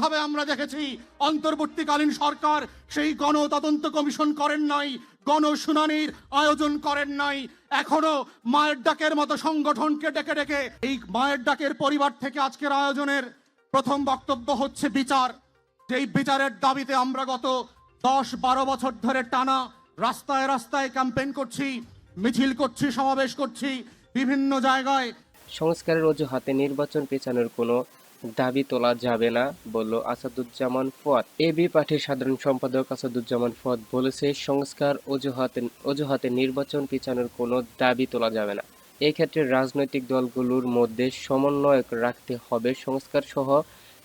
ভাবে আমরা দেখেছি, অন্তর্বর্তীকালীন সরকার সেই গণ তদন্ত কমিশন করেন নাই গণ শুনানির আয়োজন করেন নাই, এখনও মায়ের ডাকের মতো সংগঠনকে ডেকে ডেকে এই মায়ের ডাকের পরিবার থেকে আজকের আয়োজনের প্রথম বক্তব্য হচ্ছে বিচার। যেই বিচারের দাবিতে আমরা গত দশ বারো বছর ধরে টানা রাস্তায় রাস্তায় ক্যাম্পেইন করছি, মিছিল করছি, সমাবেশ করছি, বিভিন্ন জায়গায় সংস্কারের অজুহাতে নির্বাচন পেছানোর কোনো দাবি তোলা যাবে না, বলল আসাদুজ্জামান ফুয়াদ। এবি পার্টির সাধারণ সম্পাদক আসাদুজ্জামান ফুয়াদ বলেছে, সংস্কার অজুহাতে অজুহাতে নির্বাচন পিছানোর কোনো দাবি তোলা যাবে না। এই ক্ষেত্রে রাজনৈতিক দলগুলোর মধ্যে সমন্বয় রাখতে হবে। সংস্কার সহ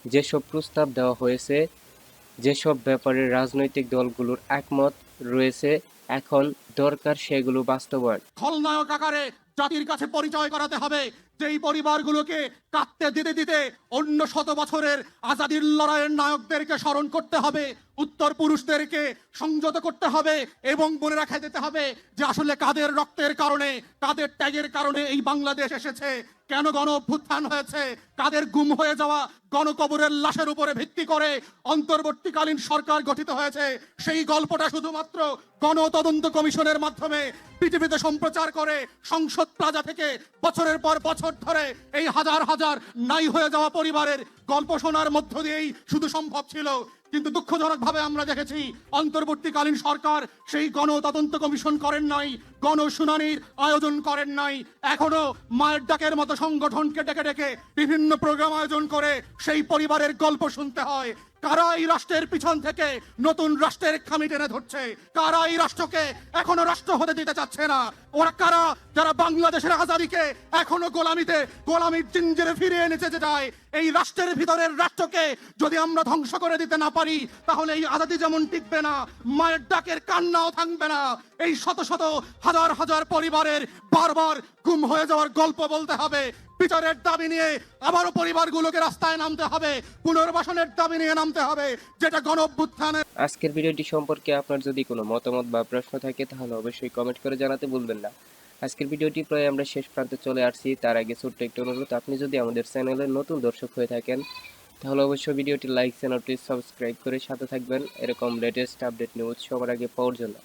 যেসব প্রস্তাব দেওয়া হয়েছে, যেসব ব্যাপারে রাজনৈতিক দলগুলোর একমত রয়েছে, এখন দরকার সেগুলো বাস্তবায়ন। খলনায়ক আকারে জাতির কাছে পরিচয় করাতে হবে। যেই পরিবারগুলোকে কাঁদতে, দিতে দিতে অন্য শত বছরের আজাদির লড়াইয়ের নায়কদেরকে স্মরণ করতে হবে, উত্তর পুরুষদেরকে সংযত করতে হবে এবং মনে রাখা যেতে হবে যে আসলে কাদের রক্তের কারণে, কাদের ত্যাগের কারণে এই বাংলাদেশ এসেছে, কেন গণ অভ্যুত্থান হয়েছে, কাদের গুম হয়ে যাওয়া গণকবরের লাশের উপরে ভিত্তি করে অন্তর্বর্তীকালীন সরকার গঠিত হয়েছে, সেই গল্পটা শুধুমাত্র গণ তদন্ত কমিশনের মাধ্যমে পৃথিবীতে সম্প্রচার করে সংসদ প্লাজা থেকে বছরের পর বছর ধরে এই হাজার হাজার নাই হয়ে যাওয়া পরিবারের গল্প শোনার মধ্য দিয়েই শুধু সম্ভব ছিল। কিন্তু দুঃখজনক ভাবে আমরা দেখেছি, অন্তর্বর্তীকালীন সরকার সেই গণতদন্ত কমিশন করেন নাই। গণ শুনানির আয়োজন করেন নাই। এখনও মায়ের ডাকের মতো সংগঠনকে ডেকে ডেকে বিভিন্ন প্রোগ্রাম আয়োজন করে সেই পরিবারের গল্প শুনতে হয়। কারা এই রাষ্ট্রের পিছন থেকে নতুন রাষ্ট্রের খামি টেনে ধরছে? কারা এই রাষ্ট্রকে এখনও রাষ্ট্র হতে দিতে চাচ্ছে না? ওরা কারা? যারা বাংলাদেশের আজাদিকে এখনও গোলামিতে, গোলামির জিঞ্জেরে ফিরিয়ে এনেছে যে যায়, এই রাষ্ট্রের ভিতরের রাষ্ট্রকে যদি আমরা ধ্বংস করে দিতে না পারি, তাহলে এই আজাদি যেমন টিকবে না, মায়ের ডাকের কান্নাও থাকবে না। এই শত শত হাজার হাজার পরিবারের বারবার গুম হয়ে যাওয়ার গল্প বলতে হবে। বিচারের দাবি নিয়ে আবারও পরিবারগুলোকে রাস্তায় নামতে হবে। পুনর্বাসনের দাবি নিয়ে নামতে হবে, যেটা গণঅভ্যুত্থানের আজকের ভিডিওটি সম্পর্কে আপনার যদি কোনো মতামত বা প্রশ্ন থাকে, তাহলে অবশ্যই কমেন্ট করে জানাতে ভুলবেন না। আজকের ভিডিওটি প্রায় আমরা শেষ প্রান্তে চলে আসছি। তার আগে ছোট্ট একটু অনুরোধ, আপনি যদি আমাদের চ্যানেলের নতুন দর্শক হয়ে থাকেন, তাহলে অবশ্যই ভিডিওটি লাইক চ্যানেলটি সাবস্ক্রাইব করে সাথে থাকবেন। এরকম লেটেস্ট আপডেট নিউজ সবার আগে পাওয়ার জন্য।